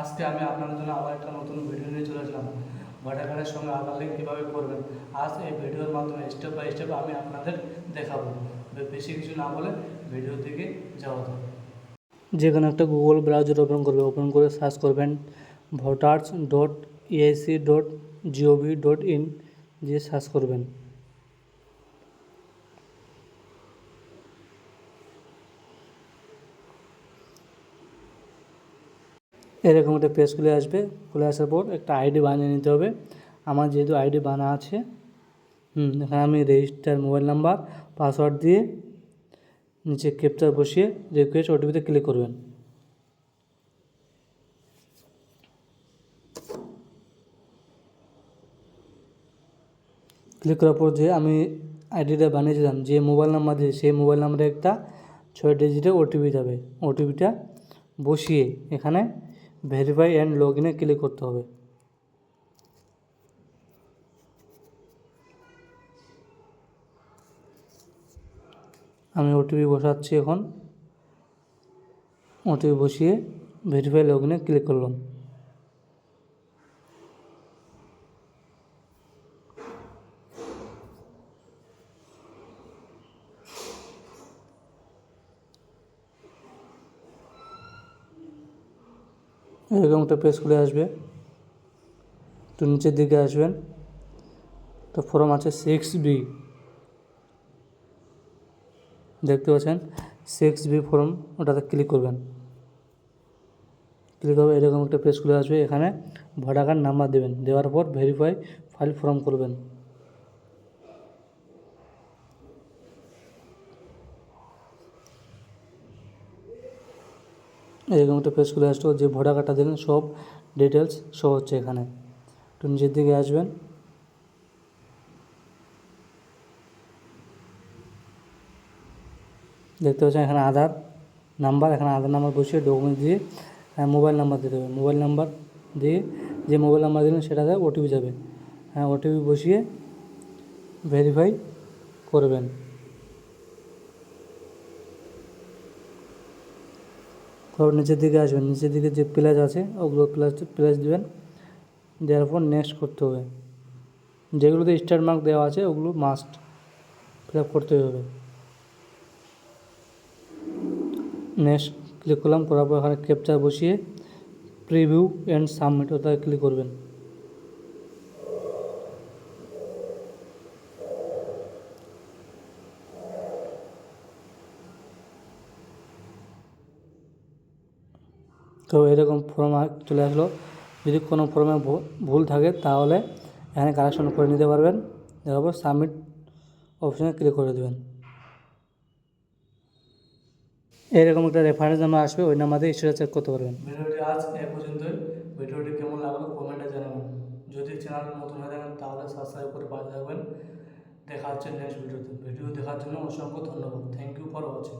আজকে আমি আপনাদের জন্য আবার একটা নতুন ভিডিও নিয়ে চলে আসলাম। কার্ডের সঙ্গে আধার লিঙ্ক কীভাবে করবেন? আজ এই ভিডিওর মাধ্যমে স্টেপ বাই স্টেপ আমি আপনাদের দেখাবো। বেশি কিছু না বলে ভিডিওর দিকে যাওয়া যাক। যে কোনো একটা গুগল ব্রাউজার ওপেন করবে ওপেন করে সার্চ করবেন voters dot EIC dot GOV dot in দিয়ে সার্চ করবেন। এরকম একটা পেজ খুলে আসবে, খুলে আসার পর একটা আইডি বানিয়ে নিতে হবে। আমার যেহেতু আইডি বানা আছে, হুম, এখানে আমি রেজিস্টার মোবাইল নাম্বার পাসওয়ার্ড দিয়ে নিচে ক্যাপচার বসিয়ে রিকোয়েস্ট ওটিপিতে ক্লিক করবেন। ক্লিক করার পর যে আমি আইডিটা বানিয়েছিলাম যে মোবাইল নাম্বার দিয়ে সেই মোবাইল নাম্বারে একটা ছয় ডিজিটের ওটিপি যাবে। ওটিপিটা বসিয়ে এখানে ভেরিফাই অ্যান্ড লগ ইনে ক্লিক করতে হবে। আমি ওটিপি বসাচ্ছি এখন। ওটিপি বসিয়ে ভেরিফাই লগ ইনে ক্লিক করলাম। এরকম একটা পেজ খুলে আসবে। একটু নিচের দিকে আসবেন। তো ফর্ম আছে সিক্স বি দেখতে পাচ্ছেন? সিক্স বি ফর্ম ওটাতে ক্লিক করবেন। ক্লিক হবে, এরকম একটা পেজ খুলে আসবে। এখানে ভোটার কার্ড নাম্বার দেবেন। দেওয়ার পর ভেরিফাই ফাইল ফর্ম করবেন। এরকম একটা পেজ খুলে আসলো যে ভোটার কার্ডটা দিলেন সব ডিটেলস শো হচ্ছে এখানে। একটু নিচের দিকে আসবেন। দেখতে পাচ্ছেন এখানে আধার নাম্বার, এখানে আধার নাম্বার বসিয়ে ডকুমেন্ট দিয়ে হ্যাঁ মোবাইল নাম্বার দিতে হবে। মোবাইল নাম্বার দিয়ে যে মোবাইল নাম্বার দিলেন সেটাতে ওটিপি যাবে। হ্যাঁ ওটিপি বসিয়ে ভেরিফাই করবেন। তারপর নিচের দিকে আসবেন। নিচের দিকে যে প্লাস আছে, ওগুলো প্লাস প্লাস দেবেন। দেওয়ার পর নেক্সট করতে হবে। যেগুলোতে স্টার মার্ক দেওয়া আছে, ওগুলো মাস্ট ফিল আপ করতে হবে। নেক্সট ক্লিক করলাম, করার পর এখানে ক্যাপচার বসিয়ে প্রিভিউ অ্যান্ড সাবমিট ওটা ক্লিক করবেন। তো এরকম ফর্ম চলে আসলো। যদি কোনো ফর্মে ভুল থাকে তাহলে এখানে কারেকশন করে নিতে পারবেন। তারপর সাবমিট অপশানে ক্লিক করে দেবেন। এরকম একটা রেফারেন্স নাম্বার আসবে, ওই নাম্বার দিয়ে চেক করতে পারবেন। ভিডিওটি আজ এ পর্যন্তই। ভিডিওটি কেমন লাগল কমেন্টে জানাবেন। যদি চ্যানেল নতুন হয়ে থাকেন তাহলে সাবস্ক্রাইব করে পাশে থাকবেন। দেখা হচ্ছে নেক্সট ভিডিওতে ভিডিও দেখার জন্য অসংখ্য ধন্যবাদ। Thank you for watching